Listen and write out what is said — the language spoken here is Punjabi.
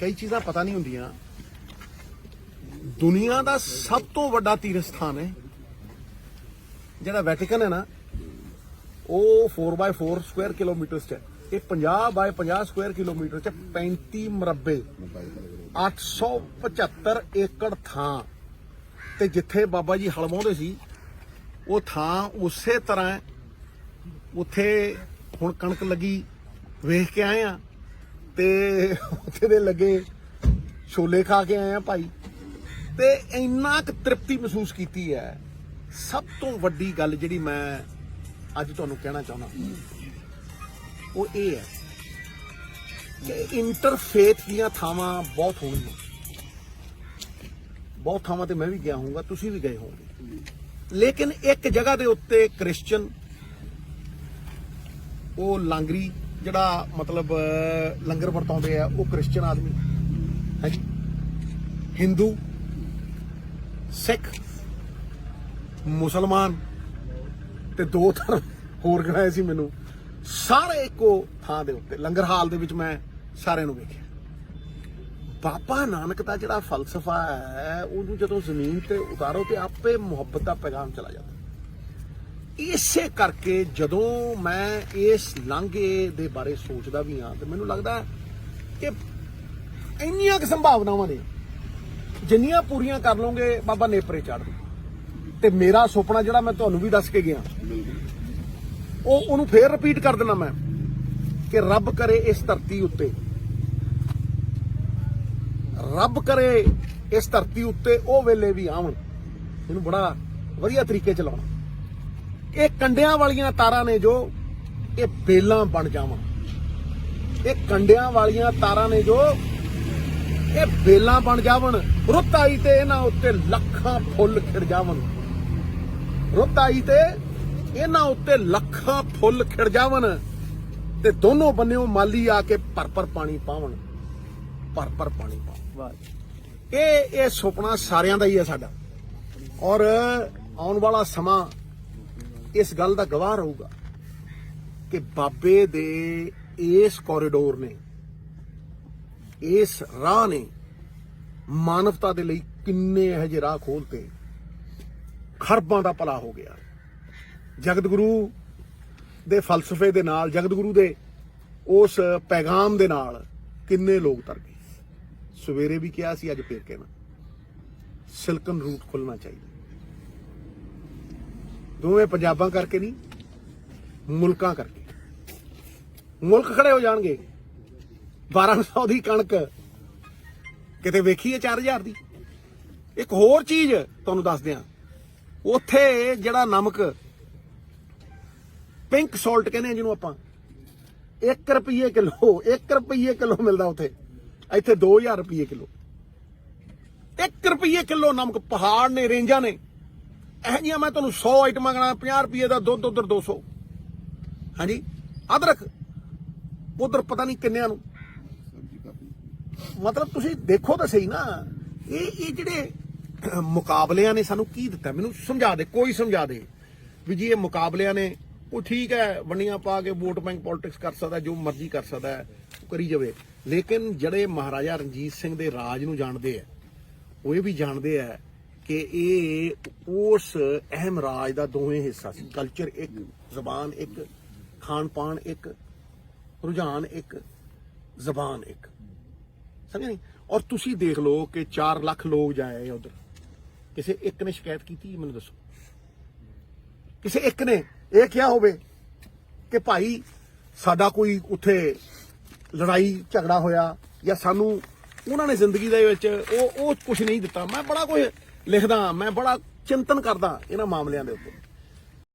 ਕਈ ਚੀਜ਼ਾਂ ਪਤਾ ਨਹੀਂ ਹੁੰਦੀਆਂ। ਦੁਨੀਆ ਦਾ ਸਭ ਤੋਂ ਵੱਡਾ ਤੀਰਥ ਸਥਾਨ ਹੈ। ਜਿਹੜਾ ਵੈਟੀਕਨ ਹੈ ਨਾ, ਉਹ 4x4 ਸਕੁਅਰ ਕਿਲੋਮੀਟਰ ਚ ਹੈ। ਇਹ 50 ਬਾਏ 50 ਸਕੁਅਰ ਕਿਲੋਮੀਟਰ ਚ 35 ਮਰਬੇ 875 ਏਕੜ ਥਾਂ। ਤੇ ਜਿੱਥੇ ਬਾਬਾ ਜੀ ਹਲਵਾਉਂਦੇ ਸੀ, ਉਹ ਥਾਂ ਉਸੇ ਤਰ੍ਹਾਂ ਉੱਥੇ ਹੁਣ ਕਣਕ ਲੱਗੀ, ਵੇਖ ਕੇ ਆਏ ਆ ਤੇ ਉੱਥੇ ਦੇ ਲੱਗੇ ਛੋਲੇ ਖਾ ਕੇ ਆਏ ਆ ਭਾਈ। ਤੇ ਇੰਨਾ ਕੁ ਤ੍ਰਿਪਤੀ ਮਹਿਸੂਸ ਕੀਤੀ ਹੈ। ਸਭ ਤੋਂ ਵੱਡੀ ਗੱਲ ਜਿਹੜੀ ਮੈਂ ਅੱਜ ਤੁਹਾਨੂੰ ਕਹਿਣਾ ਚਾਹੁੰਦਾ ਉਹ ਇਹ ਹੈ ਕਿ ਇੰਟਰਫੇਥ ਦੀਆਂ ਥਾਵਾਂ ਬਹੁਤ ਹੋਣਗੀਆਂ। ਬਹੁਤ ਥਾਵਾਂ ਤੇ ਮੈਂ ਵੀ ਗਿਆ ਹੋਊਗਾ, ਤੁਸੀਂ ਵੀ ਗਏ ਹੋਵੋਗੇ। ਲੇਕਿਨ ਇੱਕ ਜਗ੍ਹਾ ਦੇ ਉੱਤੇ ਕ੍ਰਿਸਚੀਅਨ ਉਹ ਲਾਂਗਰੀ ਜਿਹੜਾ ਮਤਲਬ ਲੰਗਰ ਵਰਤਾਉਂਦੇ ਆ, ਉਹ ਕ੍ਰਿਸਚੀਅਨ ਆਦਮੀ। ਹੈ? ਜੀ ਹਿੰਦੂ, ਸਿੱਖ, ਮੁਸਲਮਾਨ ਤੇ ਦੋ ਧਰਮ ਹੋਰ ਗਣਾਏ ਸੀ ਮੈਨੂੰ। ਸਾਰੇ ਇੱਕੋ ਥਾਂ ਦੇ ਉੱਤੇ, ਲੰਗਰ ਹਾਲ ਦੇ ਵਿੱਚ ਮੈਂ ਸਾਰਿਆਂ ਨੂੰ ਵੇਖਿਆ। ਬਾਬਾ ਨਾਨਕ ਦਾ ਜਿਹੜਾ ਫਲਸਫਾ ਹੈ, ਉਹਨੂੰ ਜਦੋਂ ਜ਼ਮੀਨ ਤੇ ਉਤਾਰੋ ਤੇ ਆਪੇ ਮੁਹੱਬਤ ਦਾ ਪੈਗਾਮ ਚਲਾ ਜਾਂਦਾ। ਇਸੇ ਕਰਕੇ ਜਦੋਂ ਮੈਂ ਇਸ ਲਾਂਘੇ ਦੇ ਬਾਰੇ ਸੋਚਦਾ ਵੀ ਹਾਂ, ਤੇ ਮੈਨੂੰ ਲੱਗਦਾ ਕਿ ਇੰਨੀਆਂ ਕੁ ਸੰਭਾਵਨਾਵਾਂ ਨੇ, ਜਿੰਨੀਆਂ ਪੂਰੀਆਂ ਕਰ ਲਓਗੇ ਬਾਬਾ ਨੇਪਰੇ ਚੜ੍ਹਦੇ ਤੇ ਮੇਰਾ ਸੁਪਨਾ ਜਿਹੜਾ ਮੈਂ ਤੁਹਾਨੂੰ ਵੀ ਦੱਸ ਕੇ ਗਿਆ, ਉਹ ਉਹਨੂੰ ਫੇਰ ਰਿਪੀਟ ਕਰ ਦਿੰਦਾ ਮੈਂ, ਕਿ ਰੱਬ ਕਰੇ ਇਸ ਧਰਤੀ ਉੱਤੇ, ਰੱਬ ਕਰੇ ਇਸ ਧਰਤੀ ਉੱਤੇ ਉਹ ਵੇਲੇ ਵੀ ਆਉਣ। ਇਹਨੂੰ ਬੜਾ ਵਧੀਆ ਤਰੀਕੇ ਚਲਾਉਣਾ। ਇਹ ਕੰਡਿਆਂ ਵਾਲੀਆਂ ਤਾਰਾਂ ਨੇ ਜੋ ਇਹ ਬੇਲਾਂ ਬਣ ਜਾਵਣ ਇਹ ਕੰਡਿਆਂ ਵਾਲੀਆਂ ਤਾਰਾਂ ਨੇ ਜੋ ਇਹ ਬੇਲਾਂ ਬਣ ਜਾਵਣ। ਰੁੱਤ ਆਈ ਤੇ ਇਹਨਾਂ ਉੱਤੇ ਲੱਖਾਂ ਫੁੱਲ ਖਿੜ ਜਾਵਣ। ਰੁੱਤ ਆਈ ਤੇ ਇਹਨਾਂ ਉੱਤੇ ਲੱਖਾਂ ਫੁੱਲ ਖਿੜ ਜਾਵਣ ਤੇ ਦੋਨੋਂ ਬੰਨਿਓ ਮਾਲੀ ਆ ਕੇ ਭਰ ਭਰ ਪਾਣੀ ਪਾਵਣ। ਭਰ ਭਰ ਪਾਣੀ ਪਾਵਣ। ਇਹ ਇਹ ਸੁਪਨਾ ਸਾਰਿਆਂ ਦਾ ਹੀ ਹੈ ਸਾਡਾ। ਔਰ ਆਉਣ ਵਾਲਾ ਸਮਾਂ ਇਸ ਗੱਲ ਦਾ ਗਵਾਹ ਰਹੂਗਾ ਕਿ ਬਾਬੇ ਦੇ ਇਸ ਕੋਰੀਡੋਰ ਨੇ, ਇਸ ਰਾਹ ਨੇ ਮਾਨਵਤਾ ਦੇ ਲਈ ਕਿੰਨੇ ਇਹੋ ਜਿਹੇ ਰਾਹ ਖੋਲਤੇ। ਖਰਬਾਂ ਦਾ ਭਲਾ ਹੋ ਗਿਆ। ਜਗਤ ਗੁਰੂ ਦੇ ਫਲਸਫੇ ਦੇ ਨਾਲ ਜਗਤ ਗੁਰੂ ਦੇ ਉਸ ਪੈਗਾਮ ਦੇ ਨਾਲ ਕਿੰਨੇ ਲੋਕ ਤਰ ਗਏ। ਸਵੇਰੇ ਵੀ ਕਿਹਾ ਸੀ, ਅੱਜ ਫੇਰ ਕਹਿਣਾ। ਸਿਲਕਨ ਰੂਟ ਖੁੱਲਣਾ ਚਾਹੀਦਾ। ਦੋਵੇਂ ਪੰਜਾਬਾਂ ਕਰਕੇ ਨਹੀਂ, ਮੁਲਕਾਂ ਕਰਕੇ। ਮੁਲਕ ਖੜੇ ਹੋ ਜਾਣਗੇ। 1200 ਦੀ ਕਣਕ ਕਿਤੇ ਵੇਖੀ ਹੈ 4000 ਦੀ? ਇੱਕ ਹੋਰ ਚੀਜ਼ ਤੁਹਾਨੂੰ ਦੱਸ ਦਿਆਂ। ਉੱਥੇ ਜਿਹੜਾ ਨਮਕ ਪਿੰਕ ਸਾਲਟ ਕਹਿੰਦੇ ਆ ਜਿਹਨੂੰ ਆਪਾਂ। 1 ਰੁਪਏ ਕਿਲੋ 1 ਰੁਪਏ ਕਿਲੋ ਮਿਲਦਾ ਉੱਥੇ। ਇੱਥੇ 2000 ਰੁਪਏ ਕਿਲੋ। 1 ਰੁਪਏ ਕਿਲੋ ਨਮਕ ਪਹਾੜ ਨੇ, ਰੇਂਜਾਂ ਨੇ। ਇਹ ਜੀਆਂ ਮੈਂ ਤੁਹਾਨੂੰ 100 ਆਈਟਮਾਂ ਗਣਾ 50 ਰੁਪਏ ਦਾ ਦੁੱਧ, ਉਧਰ 200 ਹਾਂਜੀ? ਅਦਰਕ। ਉਧਰ ਪਤਾ ਨਹੀਂ ਕਿੰਨਿਆਂ ਨੂੰ। ਮਤਲਬ ਤੁਸੀਂ ਦੇਖੋ ਤਾਂ ਸਹੀ ਨਾ। ਇਹ ਇਹ ਜਿਹੜੇ ਮੁਕਾਬਲਿਆਂ ਨੇ ਸਾਨੂੰ ਕੀ ਦਿੱਤਾ? ਮੈਨੂੰ ਸਮਝਾ ਦੇ, ਕੋਈ ਸਮਝਾ ਦੇ। ਵੀ ਜੀ ਇਹ ਮੁਕਾਬਲਿਆਂ ਨੇ, ਉਹ ਠੀਕ ਹੈ, ਵੰਡੀਆਂ ਪਾ ਕੇ ਵੋਟ ਬੈਂਕ ਪੋਲਿਟਿਕਸ ਕਰ ਸਕਦਾ, ਜੋ ਮਰਜ਼ੀ ਕਰ ਸਕਦਾ ਹੈ, ਉਹ ਕਰੀ ਜਾਵੇ। ਲੇਕਿਨ ਜਿਹੜੇ ਮਹਾਰਾਜਾ ਰਣਜੀਤ ਸਿੰਘ ਦੇ ਰਾਜ ਨੂੰ ਜਾਣਦੇ ਆ ਉਹ ਇਹ ਵੀ ਜਾਣਦੇ ਆ ਕਿ ਇਹ ਉਸ ਅਹਿਮ ਰਾਜ ਦਾ ਦੋਵੇਂ ਹਿੱਸਾ ਸੀ। ਕਲਚਰ ਇੱਕ, ਜ਼ਬਾਨ ਇੱਕ ਖਾਣ ਪਾਣ ਇੱਕ, ਰੁਝਾਨ ਇੱਕ, ਜ਼ਬਾਨ ਇੱਕ। ਸਮਝਿਆ ਨਹੀਂ? ਔਰ ਤੁਸੀਂ ਦੇਖ ਲਓ ਕਿ 4 ਲੱਖ ਲੋਕ ਜਾਏ ਉਧਰ। ਕਿਸੇ ਇੱਕ ਨੇ ਸ਼ਿਕਾਇਤ ਕੀਤੀ, ਮੈਨੂੰ ਦੱਸੋ। ਕਿਸੇ ਇੱਕ ਨੇ ਇਹ ਕਿਹਾ ਹੋਵੇ ਕਿ ਭਾਈ, ਸਾਡਾ ਕੋਈ ਉੱਥੇ ਲੜਾਈ, ਝਗੜਾ ਹੋਇਆ ਜਾਂ ਸਾਨੂੰ ਉਹਨਾਂ ਨੇ ਜ਼ਿੰਦਗੀ ਦੇ ਵਿੱਚ ਉਹ ਉਹ ਕੁਝ ਨਹੀਂ ਦਿੱਤਾ। ਮੈਂ ਬੜਾ ਕੁਝ ਲਿਖਦਾ ਮੈਂ ਬੜਾ ਚਿੰਤਨ ਕਰਦਾ ਇਹਨਾਂ ਮਾਮਲਿਆਂ ਦੇ ਉੱਤੇ।